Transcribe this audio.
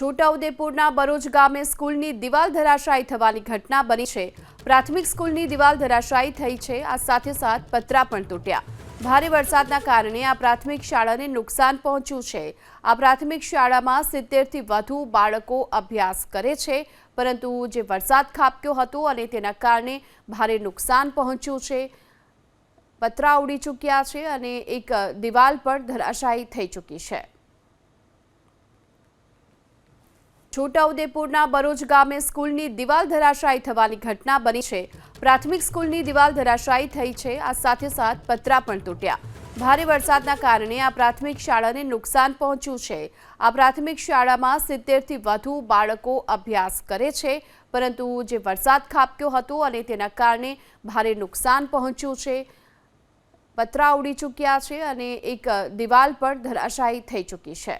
છોટાઉદેપુરના બરોજ ગામે સ્કૂલની દિવાલ ધરાશાયી થવાની ઘટના બની છે. પ્રાથમિક સ્કૂલની દિવાલ ધરાશાયી થઈ છે. આ સાથે સાથ પતરા પણ તૂટ્યા. ભારે વરસાદના કારણે આ પ્રાથમિક શાળાને નુકસાન પહોંચ્યું છે. આ પ્રાથમિક શાળામાં સિત્તેરથી વધુ બાળકો અભ્યાસ કરે છે, પરંતુ જે વરસાદ ખાબક્યો હતો અને તેના કારણે ભારે નુકસાન પહોંચ્યું છે. પતરા ઉડી ચૂક્યા છે અને એક દિવાલ પણ ધરાશાયી થઈ ચૂકી છે. છોટાઉદેપુરના બરોજ ગામે સ્કૂલની દિવાલ ધરાશાયી થવાની ઘટના બની છે. પ્રાથમિક સ્કૂલની દિવાલ ધરાશાયી થઈ છે. આ સાથે સાથ પતરા પણ તૂટ્યા. ભારે વરસાદના કારણે આ પ્રાથમિક શાળાને નુકસાન પહોંચ્યું છે. આ પ્રાથમિક શાળામાં સિત્તેરથી વધુ બાળકો અભ્યાસ કરે છે, પરંતુ જે વરસાદ ખાબક્યો હતો અને તેના કારણે ભારે નુકસાન પહોંચ્યું છે. પતરા ઉડી ચૂક્યા છે અને એક દિવાલ પણ ધરાશાયી થઈ ચૂકી છે.